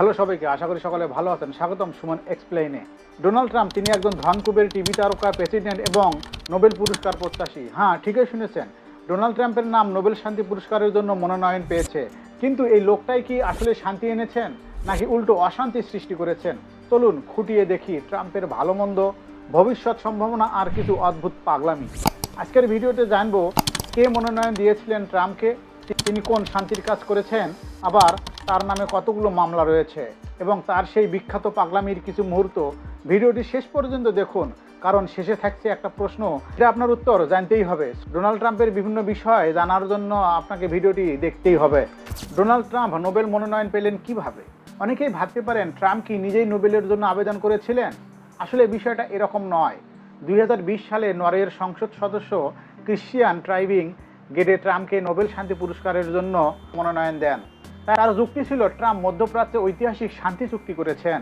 Hello সবাইকে, আশা করি সকলে ভালো আছেন। স্বাগতম সুমন এক্সপ্লেইনে ডোনাল্ড ট্রাম্প, তিনি একজন ধনকুবের টিভি তারকা, প্রেসিডেন্ট এবং নোবেল পুরস্কার প্রত্যাশী। হ্যাঁ ঠিকই শুনেছেন। ডোনাল্ড ট্রাম্পের নাম নোবেল শান্তি পুরস্কারের জন্য মনোনয়ন পেয়েছে। কিন্তু এই লোকটাই কি আসলে শান্তি এনেছেন, নাকি উল্টো অশান্তি সৃষ্টি করেছেন? চলুন খুঁটিয়ে দেখি ট্রাম্পের ভালো মন্দ, ভবিষ্যৎ সম্ভাবনা আর কিছু অদ্ভুত পাগলামি। আজকের ভিডিওতে জানব, কে মনোনয়ন দিয়েছিলেন ট্রাম্পকে, তিনি কোন শান্তির কাজ করেছেন, আবার তার নামে কতগুলো মামলা রয়েছে এবং তার সেই বিখ্যাত পাগলামির কিছু মুহূর্ত। ভিডিওটি শেষ পর্যন্ত দেখুন, কারণ শেষে থাকছে একটা প্রশ্ন। এটা আপনার উত্তর জানতেই হবে। ডোনাল্ড ট্রাম্পের বিভিন্ন বিষয় জানার জন্য আপনাকে ভিডিওটি দেখতেই হবে। ডোনাল্ড ট্রাম্প নোবেল মনোনয়ন পেলেন কীভাবে? অনেকেই ভাবতে পারেন, ট্রাম্প কি নিজেই নোবেলের জন্য আবেদন করেছিলেন? আসলে বিষয়টা এরকম নয়। দুই সালে নরওয়ের সংসদ সদস্য ক্রিশ্চিয়ান ট্রাইভিং গেটে ট্রাম্পকে নোবেল শান্তি পুরস্কারের জন্য মনোনয়ন দেন। তার যুক্তি ছিল ট্রাম্প মধ্যপ্রাচ্যে ঐতিহাসিক শান্তি চুক্তি করেছেন।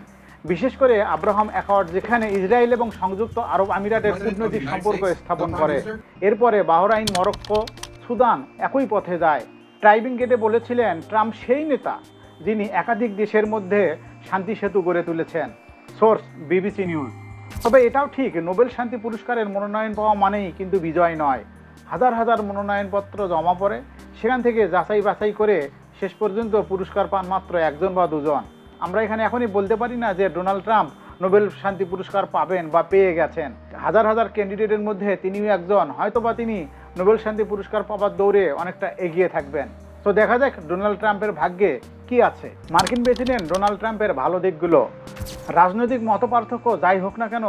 বিশেষ করে আব্রাহাম অ্যাকর্ড যেখানে ইসরায়েল এবং সংযুক্ত আরব আমিরাতের কূটনৈতিক সম্পর্ক স্থাপন করে। এরপরে বাহরাইন মরক্কো সুদান একই পথে যায়। ট্রাইবিং গেটে বলেছিলেন ট্রাম্প সেই নেতা যিনি একাধিক দেশের মধ্যে শান্তি সেতু গড়ে তুলেছেন। Source BBC news. তবে এটাও ঠিক নোবেল শান্তি পুরস্কারের মনোনয়ন পাওয়া মানেই কিন্তু বিজয় নয়। হাজার হাজার মনোনয়নপত্র জমা পড়ে সেখান থেকে যাচাই বাছাই করে শেষ পর্যন্ত পুরস্কার পান মাত্র একজন বা দুজন। আমরা এখানে এখনই বলতে পারি না যে ডোনাল্ড ট্রাম্প নোবেল শান্তি পুরস্কার পাবেন বা পেয়ে গেছেন। হাজার হাজার ক্যান্ডিডেটের মধ্যে তিনিও একজন। হয়তোবা তিনি নোবেল শান্তি পুরস্কার পাবার দৌড়ে অনেকটা এগিয়ে থাকবেন। তো দেখা যাক ডোনাল্ড ট্রাম্পের ভাগ্যে কি আছে। মার্কিন প্রেসিডেন্ট ডোনাল্ড ট্রাম্পের ভালো দিকগুলো। রাজনৈতিক মতপার্থক্য যাই হোক না কেন,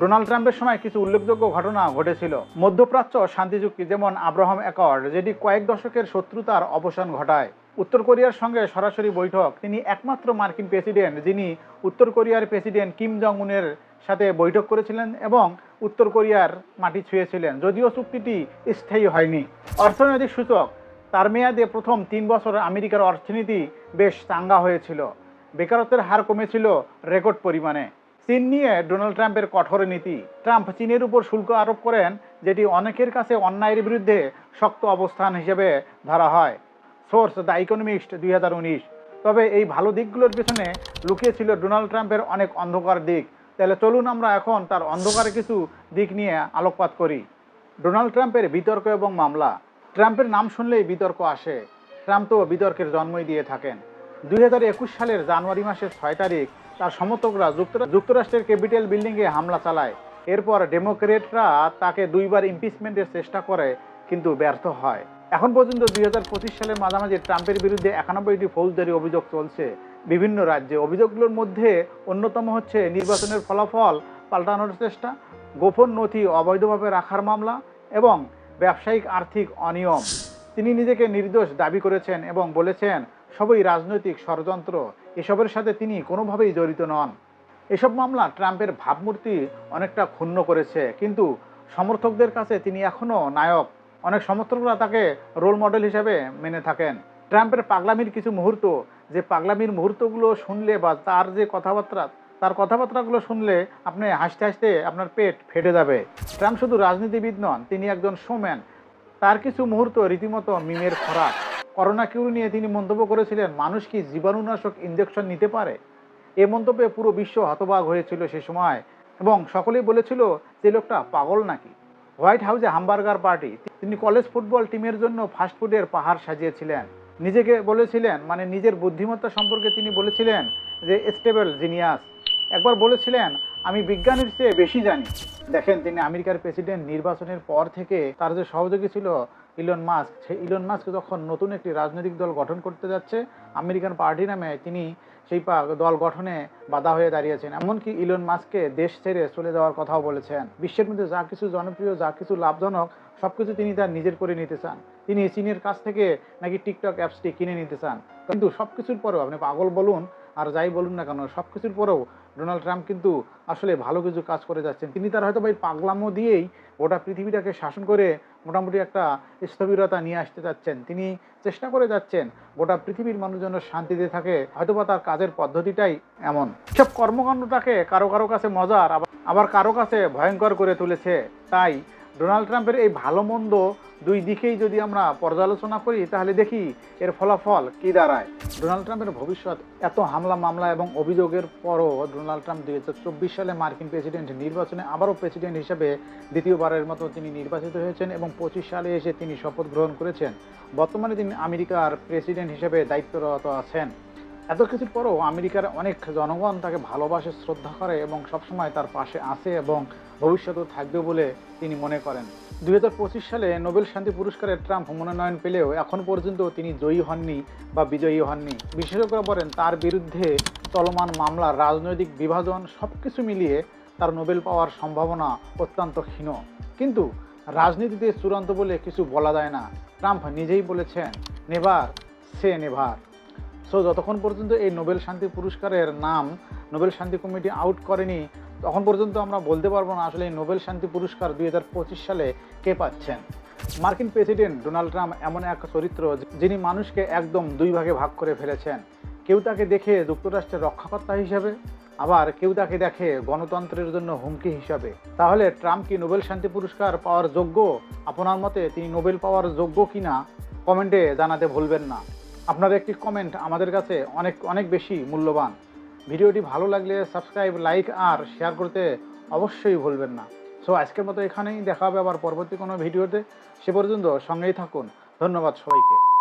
ডোনাল্ড ট্রাম্পের সময় কিছু উল্লেখযোগ্য ঘটনা ঘটেছিল। মধ্যপ্রাচ্য শান্তি চুক্তি, যেমন আব্রাহাম অ্যাকর্ড, যেটি কয়েক দশকের শত্রুতার অবসান ঘটায়। উত্তর কোরিয়ার সঙ্গে সরাসরি বৈঠক। তিনি একমাত্র মার্কিন প্রেসিডেন্ট যিনি উত্তর কোরিয়ার প্রেসিডেন্ট কিম জং উনের সাথে বৈঠক করেছিলেন এবং উত্তর কোরিয়ার মাটি ছুঁয়েছিলেন। যদিও চুক্তিটি স্থায়ী হয়নি। অর্থনৈতিক সূচক, তার মেয়াদে প্রথম তিন বছর আমেরিকার অর্থনীতি বেশ চাঙ্গা হয়েছিল। বেকারত্বের হার কমেছিল রেকর্ড পরিমাণে। চীন নিয়ে ডোনাল্ড ট্রাম্পের কঠোর নীতি। ট্রাম্প চীনের উপর শুল্ক আরোপ করেন, যেটি অনেকের কাছে অন্যায়ের বিরুদ্ধে শক্ত অবস্থান হিসেবে ধরা হয়। সোর্স দ্য ইকোনমিস্ট দুই তবে এই ভালো দিকগুলোর পেছনে লুকিয়েছিল ডোনাল্ড ট্রাম্পের অনেক অন্ধকার দিক। তাহলে চলুন আমরা এখন তার অন্ধকার কিছু দিক নিয়ে আলোকপাত করি। ডোনাল্ড ট্রাম্পের বিতর্ক এবং মামলা। ট্রাম্পের নাম শুনলেই বিতর্ক আসে। ট্রাম্প তো বিতর্কের জন্মই দিয়ে থাকেন। দুই হাজার একুশ সালের জানুয়ারি মাসের ছয় তারিখ তার সমর্থকরা যুক্তরা- যুক্তরাষ্ট্রের ক্যাপিটাল বিল্ডিংয়ে হামলা চালায়। এরপর ডেমোক্রেটরা তাকে দুইবার ইমপিচমেন্টের চেষ্টা করে, কিন্তু ব্যর্থ হয়। এখন পর্যন্ত দুই সালের মাঝামাঝি ট্রাম্পের বিরুদ্ধে একানব্বইটি ফৌজদারি অভিযোগ চলছে বিভিন্ন রাজ্যে। অভিযোগগুলোর মধ্যে অন্যতম হচ্ছে নির্বাচনের ফলাফল পাল্টানোর চেষ্টা, গোপন নথি অবৈধভাবে রাখার মামলা এবং ব্যবসায়িক আর্থিক অনিয়ম। তিনি নিজেকে নির্দোষ দাবি করেছেন এবং বলেছেন, সবই রাজনৈতিক ষড়যন্ত্র। এসবের সাথে তিনি কোনোভাবেই জড়িত নন। এসব মামলা ট্রাম্পের ভাবমূর্তি অনেকটা ক্ষুণ্ণ করেছে, কিন্তু সমর্থকদের কাছে তিনি এখনও নায়ক। অনেক সমর্থকরা তাকে রোল মডেল হিসেবে মেনে থাকেন। ট্রাম্পের পাগলামির কিছু মুহূর্ত, যে পাগলামির মুহূর্তগুলো শুনলে বা তার যে কথাবার্তা, তার কথাবার্তাগুলো শুনলে আপনি হাসতে হাসতে আপনার পেট ফেটে যাবে। ট্রাম্প শুধু রাজনীতিবিদ নন, তিনি একজন শোম্যান তার কিছু মুহূর্ত রীতিমতো মিমের খোরাক। করোনা কিউ নিয়ে তিনি মন্তব্য করেছিলেন, মানুষ কি জীবাণুনাশক ইঞ্জেকশন নিতে পারে? এ মন্তব্যে পুরো বিশ্ব হতবাক হয়েছিল সে সময় এবং সকলেই বলেছিল, যে লোকটা পাগল নাকি? হোয়াইট হাউসে হামবার্গার পার্টি। তিনি কলেজ ফুটবল টিমের জন্য ফাস্টফুডের পাহাড় সাজিয়েছিলেন। নিজেকে বলেছিলেন মানে নিজের বুদ্ধিমত্তা সম্পর্কে তিনি বলেছিলেন যে, স্টেবল জিনিয়াস। একবার বলেছিলেন, আমি বিজ্ঞানের চেয়ে বেশি জানি। দেখেন, তিনি আমেরিকার প্রেসিডেন্ট নির্বাচনের পর থেকে তার যে সহযোগী ছিল ইলন মাস্ক সেই ইলন মাস্ক যখন নতুন একটি রাজনৈতিক দল গঠন করতে যাচ্ছে, আমেরিকান পার্টি নামে তিনি সেই দল গঠনে বাধা হয়ে দাঁড়িয়েছেন। এমনকি ইলন মাস্ককে দেশ ছেড়ে চলে যাওয়ার কথাও বলেছেন। বিশ্বের মধ্যে যা কিছু জনপ্রিয়, যা কিছু লাভজনক সব কিছু তিনি তার নিজের করে নিতে চান। তিনি চীনের কাছ থেকে নাকি টিকটক অ্যাপসটি কিনে নিতে চান। কিন্তু সব কিছুর পরেও, আপনি পাগল বলুন আর যাই বলুন না কেন সব কিছুর পরেও ডোনাল্ড ট্রাম্প কিন্তু আসলে ভালো কিছু কাজ করে যাচ্ছেন। তিনি তার হয়তো ভাই পাগলামো দিয়েই গোটা পৃথিবীটাকে শাসন করে মোটামুটি একটা স্থবিরতা নিয়ে আসতে যাচ্ছেন। তিনি চেষ্টা করে যাচ্ছেন গোটা পৃথিবীর মানুষ যেন শান্তিতে থাকে হয়তোবা তার কাজের পদ্ধতিটাই এমন। সব কর্মকাণ্ডটাকে কারও কারও কাছে মজার, আবার আবার কারও কাছে ভয়ঙ্কর করে তুলেছে। তাই ডোনাল্ড ট্রাম্পের এই ভালো মন্দ দুই দিকেই যদি আমরা পর্যালোচনা করি, তাহলে দেখি এর ফলাফল কি দাঁড়ায়। ডোনাল্ড ট্রাম্পের ভবিষ্যৎ এত হামলা মামলা এবং অভিযোগের পরও ডোনাল্ড ট্রাম্প দুই হাজার চব্বিশ সালে মার্কিন প্রেসিডেন্ট নির্বাচনে আবারও প্রেসিডেন্ট হিসেবে দ্বিতীয়বারের মতো তিনি নির্বাচিত হয়েছেন এবং পঁচিশ সালে এসে তিনি শপথ গ্রহণ করেছেন। বর্তমানে তিনি আমেরিকার প্রেসিডেন্ট হিসেবে দায়িত্বরত আছেন। এত কিছুর পরও আমেরিকার অনেক জনগণ তাকে ভালোবাসে, শ্রদ্ধা করে এবং সবসময় তার পাশে আছে এবং ভবিষ্যতেও থাকবে বলে তিনি মনে করেন। দু হাজার পঁচিশ সালে নোবেল শান্তি পুরস্কারে ট্রাম্প মনোনয়ন পেলেও এখন পর্যন্ত তিনি জয়ী হননি বা বিজয়ী হননি। বিশেষজ্ঞরা বলেন, তার বিরুদ্ধে চলমান মামলা, রাজনৈতিক বিভাজন সব কিছু মিলিয়ে তার নোবেল পাওয়ার সম্ভাবনা অত্যন্ত ক্ষীণ। কিন্তু রাজনীতিতে চূড়ান্ত বলে কিছু বলা যায় না। ট্রাম্প নিজেই বলেছেন, নেভার, সে নেভার। সো যতক্ষণ পর্যন্ত এই নোবেল শান্তি পুরস্কারের নাম নোবেল শান্তি কমিটি আউট করেনি, তখন পর্যন্ত আমরা বলতে পারব না আসলে এই নোবেল শান্তি পুরস্কার দুই হাজার পঁচিশ সালে কে পাচ্ছেন। মার্কিন প্রেসিডেন্ট ডোনাল্ড ট্রাম্প এমন এক চরিত্র যিনি মানুষকে একদম দুই ভাগে ভাগ করে ফেলেছেন। কেউ তাকে দেখে যুক্তরাষ্ট্রের রক্ষাকর্তা হিসাবে, আবার কেউ তাকে দেখে গণতন্ত্রের জন্য হুমকি হিসাবে। তাহলে ট্রাম্প কি নোবেল শান্তি পুরস্কার পাওয়ার যোগ্য? আপনার মতে তিনি নোবেল পাওয়ার যোগ্য কিনা? কমেন্টে জানাতে ভুলবেন না। আপনার একটি কমেন্ট আমাদের কাছে অনেক অনেক বেশি মূল্যবান। ভিডিওটি ভালো লাগলে সাবস্ক্রাইব লাইক আর শেয়ার করতে অবশ্যই ভুলবেন না। সো আজকের মতো এখানেই দেখা হবে আবার পরবর্তী কোনো ভিডিওতে। সে পর্যন্ত সঙ্গেই থাকুন। ধন্যবাদ সবাইকে।